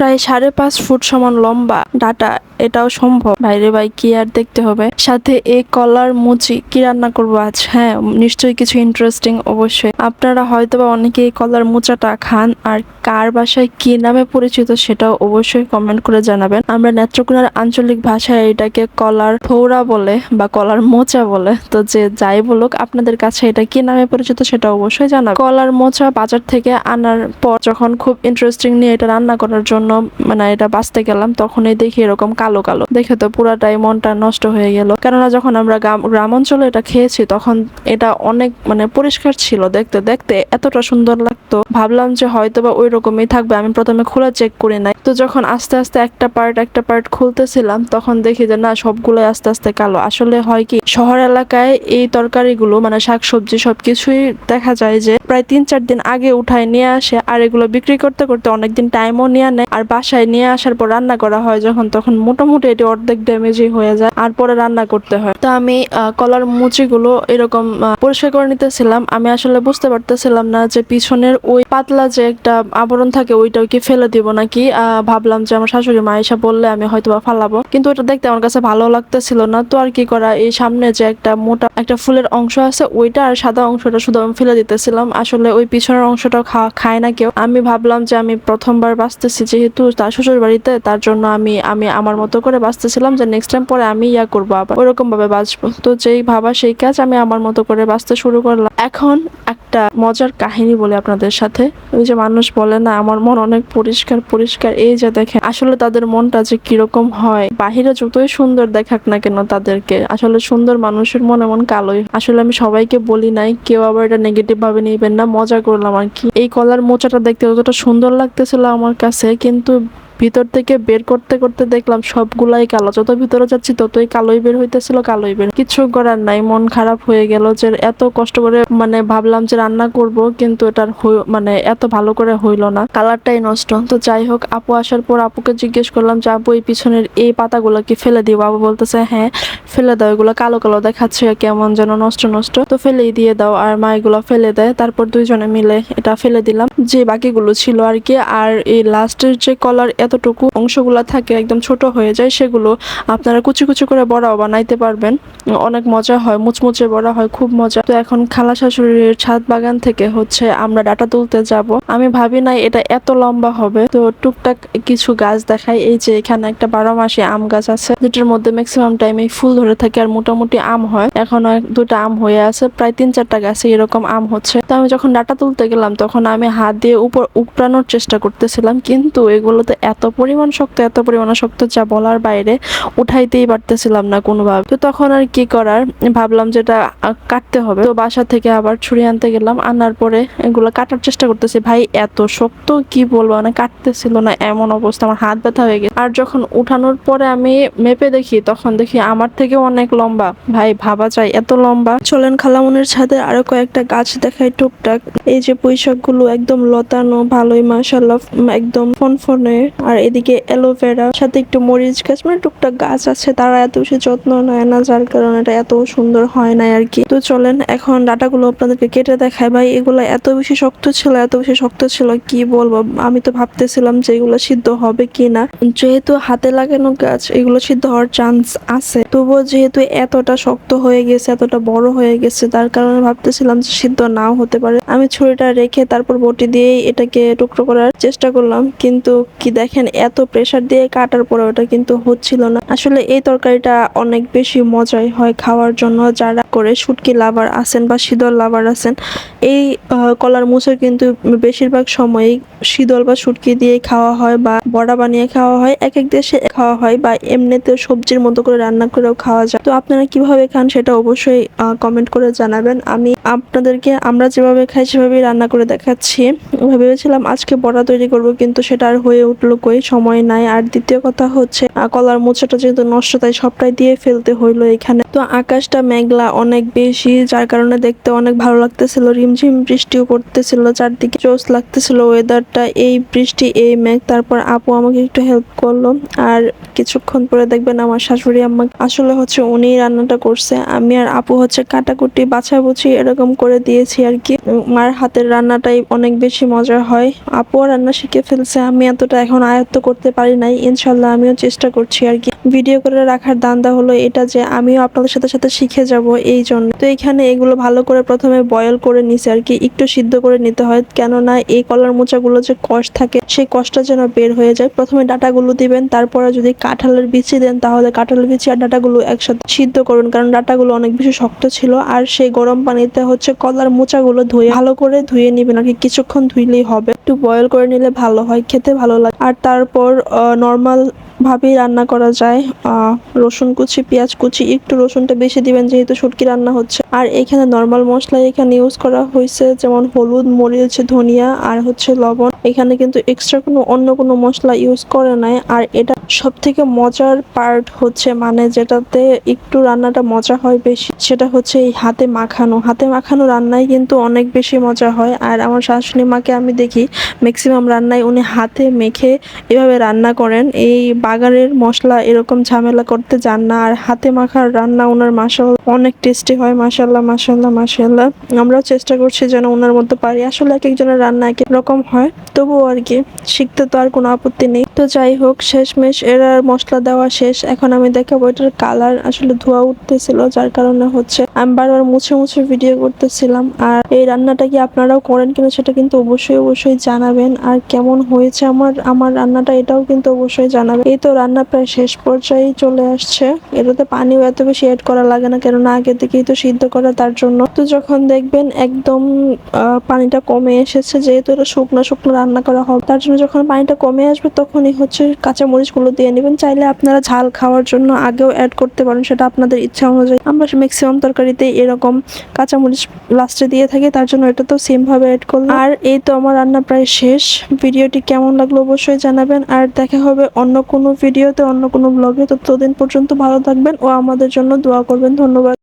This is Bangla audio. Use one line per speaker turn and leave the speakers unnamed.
প্রায় সাড়ে পাঁচ ফুট সমান লম্বা ডাটা এটাও সম্ভব। ভাইরে ভাই, কি আর দেখতে হবে? সাথে এই কলার মুচি কি রান্না করব আজ? হ্যাঁ নিশ্চয়ই কিছু ইন্টারেস্টিং অবশ্যই। আপনারা হয়তো বা অনেকে এই কলার মুচাটা খান আর কার বাসায় কি নামে পরিচিত সেটাও অবশ্যই কমেন্ট করে জানাবেন। আমরা নেত্রকোনার আঞ্চলিক ভাষায় এটাকে কলার থৌরা বলে বা কলার মোচা বলে। তো যে যাই বলুক, আপনাদের কাছে এটা কি নামে পরিচিত সেটা অবশ্যই জানাবেন। কলার মোচা বাজার থেকে আনার পর যখন খুব ইন্টারেস্টিং নিয়ে এটা রান্না করার জন্য মানে এটা বাঁচতে গেলাম, তখনই দেখি এরকম কালো কালো। দেখে তো পুরাটাই মনটা নষ্ট হয়ে গেল। কেননা যখন আমরা গ্রাম অঞ্চলে এটা খেয়েছি, তখন এটা অনেক মানে পরিষ্কার ছিল দেখতে। দেখতে এতটা সুন্দর লাগতো। ভাবলাম যে হয়তো বা ওই রকমই থাকবে। আমি প্রথমে খোলা চেক করে নাই। তো যখন আস্তে আস্তে একটা পার্ট একটা পার্ট খুলতেছিলাম, তখন দেখি যে না, সবগুলোই আস্তে আস্তে কালো। আসলে হয় কি, শহর এলাকায় এই তরকারিগুলো মানে শাকসবজি সবকিছুই দেখা যায় যে, প্রায় তিন চার দিন আগে উঠায় নিয়ে আসে। আর এগুলো বিক্রি করতে করতে অনেকদিন টাইমও নিয়ে নেয়। আর বাসায় নিয়ে আসার পর রান্না করা হয় যখন, তখন মোটামুটি এটি অর্ধেক ড্যামেজই হয়ে যায়, আর পরে রান্না করতে হয়। তো আমি কলার মুচিগুলো এরকম পরিষ্কার করে নিতেছিলাম। আমি আসলে বুঝতে পারতেছিলাম না যে পিছনের ওই পাতলা যে একটা আবরণ থাকে, ওইটাও কি ফেলে দিব নাকি? ভাবলাম যে আমার শাশুড়ি মা এসে বললে আমি হয়তো বা ফালাবো। কিন্তু ওটা দেখতে আমার কাছে ভালো লাগতেছিল না। তো আর কি করা, এই সামনে যে একটা মোটা, একটা ফুলের অংশ আছে, ওইটা আর সাদা অংশটা শুধু আমি ফেলে দিতেছিলাম। আসলে ওই পিছনের অংশটাও খা- খায় না কেউ। আমি ভাবলাম যে আমি প্রথমবার বাঁচতেছি, যেহেতু তার শ্বশুর বাড়িতে তার জন্য আমি আমি আমার মতো করে বাঁচতেছিলাম যে নেক্সট টাইম পরে আমি ইয়া করব আবার ওরকম ভাবে বাঁচবো। তো যেই ভাবা সেই কাজ আমি আমার মতো করে বাঁচতে শুরু করলাম। এখন একটা মজার কাহিনী বলে আপনাদের সাথে। ওই যে মানুষ বলে না, আমার মন অনেক পরিষ্কার পরিষ্কার। এই যে দেখেন, আসলে তাদের মনটা যে কীরকম হয়, বাহিরে যতই সুন্দর দেখাক না কেন তাদেরকে, আসলে সুন্দর মানুষের মন এমন কালোই। আসলে আমি সবাইকে বলি নাই, কেউ আবার এটা নেগেটিভ ভাবে নিবেন না, মজা করলাম আর কি। এই কলার মোচাটা দেখতে যতটা সুন্দর লাগতেছিল আমার কাছে, কিন্তু কিন্তু ভিতর থেকে বের করতে করতে দেখলাম সবগুলাই কালো। যত ভিতরে যাচ্ছি ততই কালোই বের হইতেছিল, কালোই বের। কিছু করার নাই, মন খারাপ হয়ে গেল যে এত কষ্ট করে মানে ভাবলাম যে রান্না করব, কিন্তু এটার মানে এত ভালো করে হইল না। কালারটাই নষ্ট। তো যাই হোক, আপু আসার পর আপুকে জিজ্ঞেস করলাম যে, আপু, এই পিছনের এই পাতাগুলো কি ফেলে দিব আপু বলতেছে হ্যাঁ ফেলে দাও, এগুলো কালো কালো দেখাচ্ছে, কেমন যেন নষ্ট নষ্ট। তো ফেলেই দিয়ে দাও, আর মা এগুলো ফেলে দেয়। তারপর দুইজনে মিলে এটা ফেলে দিলাম। যে বাকিগুলো ছিল আর কি, আর এই লাস্টের যে কলার এতটুকু অংশগুলো থাকে একদম ছোট হয়ে যায়, সেগুলো আপনারা কুচি কুচি করে বড়াও বানাইতে পারবেন। অনেক মজা হয়, মুচমুচে বড়া হয়, খুব মজা। তো এখন খালা শাশুড়ির ছাদ বাগান থেকে হচ্ছে আমরা ডাটা তুলতে যাব। আমি ভাবি নাই এটা এত লম্বা হবে। তো টুকটাক কিছু গাছ দেখাই। এই যে এখানে একটা বারো মাসে আম গাছ আছে। যেটার মধ্যে ম্যাক্সিমাম টাইমে ফুল ধরে থাকে আর মোটামুটি আম হয়। এখন দুটা আম হয়ে আছে। প্রায় তিন চারটা গাছে এরকম আম হচ্ছে। তো আমি যখন ডাটা তুলতে গেলাম, তখন আমি হাত দিয়ে উপর উপড়ানোর চেষ্টা করতেছিলাম। কিন্তু এগুলোতে এত পরিমাণ শক্ত, এত পরিমাণ শক্ত যা বলার বাইরে উঠাইতেই পারতেছিলাম না কোনোভাবে। তো তখন আর কি করার? ভাবলাম যেটা কাটতে হবে। তো বাসা থেকে আবার ছুরি আনতে গেলাম। আনার পরে এগুলো কাটার চেষ্টা করতেছি। ভাই, এত শক্ত কি বলব? মানে কাটতেছিল না, এমন অবস্থা। আমার হাত ব্যথা হয়ে গেছে। আর যখন উঠানোর পরে আমি মেপে দেখি, তখন দেখি আমার থেকে অনেক লম্বা। ভাই, ভাবা যায়, এত লম্বা। চলেন খালামুনের ছাদে আরও কয়েকটা গাছ দেখাই টুকটাক। এই যে পুঁইশাকগুলো একদম লতানো, ভালোই মাসাল্লাহ একদম ফনফনে। আর এদিকে অ্যালোভেরা সাথে একটু মরিচ গাছ মানে টুকটাক গাছ আছে, তারা এত বেশি যত্ন নেয় না, যার কারণে এটা এত সুন্দর হয় না আর কি। তো চলেন, এখন ডাটাগুলো আপনাদেরকে কেটে দেখায় ভাই, এগুলো এত বেশি শক্ত ছিল, এত বেশি শক্ত ছিল, কি বলব? আমি তো ভাবতেছিলাম যে এগুলো সিদ্ধ হবে কি না যেহেতু হাতে লাগানো গাছ, এগুলো সিদ্ধ হওয়ার চান্স আছে। তবুও যেহেতু এতটা শক্ত হয়ে গেছে, এতটা বড় হয়ে গেছে, তার কারণে ভাবতেছিলাম যে সিদ্ধ নাও হতে পারে। আমি ছুরিটা রেখে তারপর বটি দিয়েই এটাকে টুকরো করার চেষ্টা করলাম, কিন্তু কি দেখেন, এত প্রেসার দিয়ে কাটার পরে ওটা কিন্তু হচ্ছিল না। আসলে এই তরকারিটা অনেক বেশি মজাই হয় খাওয়ার জন্য। যারা করে শুটকি লাভার আছেন বা শীতল লাভার আছেন, এই কলার মুসা কিন্তু বেশিরভাগ সময়ই শীতল বা শুটকি দিয়ে খাওয়া হয় বা বড়া বানিয়ে খাওয়া হয় এক এক দেশে খাওয়া হয় বা এমনিতে সবজির মতো করে রান্না করেও খাওয়া যায়। তো আপনারা কীভাবে খান সেটা অবশ্যই কমেন্ট করে জানাবেন। আমি আপনাদেরকে আমরা যেভাবে খাই সেভাবেই রান্না করে দেখাচ্ছি। ভেবেছিলাম আজকে বড়া তৈরি করব, কিন্তু সেটা আর হয়ে উঠল কই সময় নাই। আর দ্বিতীয় কথা হচ্ছে কলার মোচাটা যেহেতু নষ্ট, তাই সবটাই দিয়ে ফেলতে হইল এখানে। তো আকাশটা মেঘলা, অনেক বেশি, যার কারণে দেখতে অনেক ভালো লাগতেছিল। রিমঝিম বৃষ্টিও পড়তেছিল, চারদিকে জোস লাগতেছিল ওয়েদারটা এই বৃষ্টি, এই মেঘ, তারপর আপু আমাকে একটু হেল্প করল। আর কিছুক্ষণ পরে দেখবেন আমার শাশুড়ি আম্মা আসলে হচ্ছে উনি রান্নাটা করছে। আমি আর আপু হচ্ছে কাটাকুটি, বাছাবুছি এরকম করে দিয়েছি আর কি। মার হাতের রান্নাটাই অনেক বেশি মজা হয়। আপুও রান্না শিখে ফেলছে, আমি এতটা এখন আয়ত্ত করতে পারি নাই। ইনশাল্লাহ আমিও চেষ্টা করছি আর কি। ভিডিও করে রাখার দান্দা হলো এটা যে, আমিও আপনাদের সাথে সাথে শিখে যাব এই জন্য। তো এখানে এগুলো ভালো করে প্রথমে বয়ল করে নিছে আর কি একটু সিদ্ধ করে নিতে হয়। কেননা এই কলার মোচাগুলো যে কষ থাকে, সেই কষটা যেন বের হয়ে যায়। প্রথমে ডাটাগুলো দিবেন, তারপরে যদি কাঁঠালের বিচি দেন, তাহলে কাঁঠালের বিচি আর ডাটাগুলো একসাথে সিদ্ধ করুন। কারণ ডাটাগুলো অনেক বেশি শক্ত ছিল আর সেই গরম পানিতে হচ্ছে কলার মোচাগুলো ধুয়ে ভালো করে ধুয়ে নিবেন আর কি। কিছুক্ষণ ধুইলেই হবে। একটু বয়ল করে নিলে ভালো হয়, খেতে ভালো লাগে। আর তারপর নর্মাল ভাবেই রান্না করা যায়। রসুন কুচি, পেঁয়াজ কুচি, একটু রসুনটা বেশি দিবেন যেহেতু শুটকি রান্না হচ্ছে। আর এখানে নর্মাল মশলা এখানে ইউজ করা হয়েছে, যেমন হলুদ, মরিচ, ধনিয়া আর হচ্ছে লবণ। এখানে কিন্তু এক্সট্রা কোনো অন্য কোনো মশলা ইউজ করে নাই। আর এটা সব থেকে মজার পার্ট হচ্ছে মানে যেটাতে একটু রান্নাটা মজা হয় বেশি, সেটা হচ্ছে এই হাতে মাখানো। হাতে মাখানো রান্নায় কিন্তু অনেক বেশি মজা হয়। আর আমার শাশুড়ি মাকে আমি দেখি ম্যাক্সিমাম রান্নায় উনি হাতে মেখে এভাবে রান্না করেন। এই বাগানের মশলা এরকম ঝামেলা করতে যান না। আর হাতে মাখার রান্না ওনার মাসাল অনেক টেস্টি হয় মাসাল্লাহ মাসাল্লাহ মাসাল্লাহ আমরাও চেষ্টা করছি যেন ওনার মতো পারি। আসলে এক একজনের রান্না এক এক রকম হয়। তবুও আর কি, শিখতে তো আর কোনো আপত্তি নেই। তো যাই হোক, শেষমেশ এর আর মশলা দেওয়া শেষ। এখন আমি দেখাবো এটার কালার আসলে ধোয়া উঠতেছিল, যার কারণে হচ্ছে আমি বারবার মুছে মুছে ভিডিও করতেছিলাম। আর এই রান্নাটা কি আপনারাও করেন কিনা সেটা কিন্তু অবশ্যই অবশ্যই জানাবেন। আর কেমন হয়েছে আমার আমার রান্নাটা এটাও কিন্তু অবশ্যই জানাবেন। এই তো রান্না প্রায় শেষ পর্যায়ে চলে আসছে। এটাতে পানিও এত বেশি অ্যাড করা লাগে না, কেননা আগে থেকেই তো সিদ্ধ করা তার জন্য। তো যখন দেখবেন একদম পানিটা কমে এসেছে, যেহেতু এটা শুকনো শুকনো রান্না করা হবে, তার জন্য যখন পানিটা কমে আসবে তখনই হচ্ছে কাঁচা মরিচগুলো দিয়ে নেবেন। চাইলে আপনারা ঝাল খাওয়ার জন্য আগেও অ্যাড করতে পারেন, সেটা আপনাদের ইচ্ছা অনুযায়ী। আমরা ম্যাক্সিমাম তরকারিতে এরকম কাঁচামরিচ লাস্টে দিয়ে থাকি, তার জন্য এটা তো সেম ভাবে অ্যাড করলাম। আর এই তো আমার রান্না প্রায় শেষ। ভিডিওটি কেমন লাগল অবশ্যই জানাবেন। আর দেখা হবে অন্য কোনো ভিডিওতে, অন্য কোনো ব্লগে ততদিন পর্যন্ত ভালো থাকবেন ও আমাদের জন্য দোয়া করবেন। ধন্যবাদ।